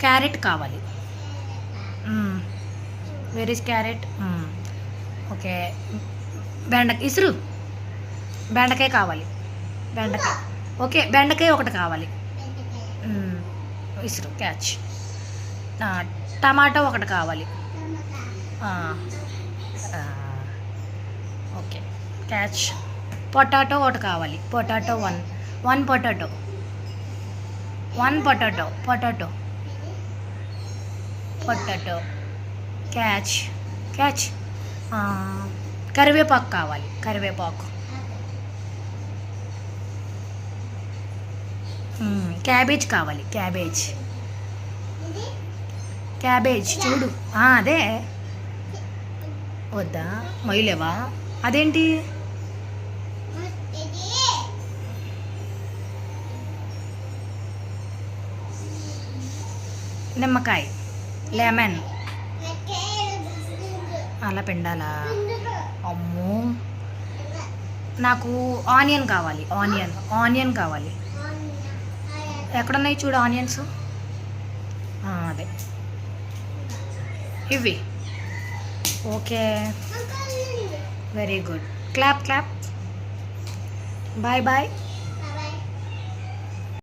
Carrot కావాలి. Where is carrot? Okay. బెండ ఇసురు. బెండకాయ కావాలి. బెండకాయ. ఓకే బెండకాయ ఒకటి కావాలి. ఇసురు క్యాచ్. టమాటో ఒకటి కావాలి. ఓకే. క్యాచ్. పొటాటో ఒకటి కావాలి. Potato one. One potato. One potato. Potato. Potato catch catch కరివేపాకు కావాలి కరివేపాకు. క్యాబేజ్ కావాలి క్యాబేజ్. క్యాబేజ్ చూడు. అదే. వద్దా? మొయ్యలేవా? అదేంటి? నిమ్మకాయ. లెమన్ అలా పిండాలా? అమ్మో. నాకు ఆనియన్ కావాలి ఆనియన్ ఆనియన్ కావాలి. ఎక్కడున్నాయి చూడు ఆనియన్స్? అదే. ఇవి. Okay. Very good. Clap clap. Bye bye.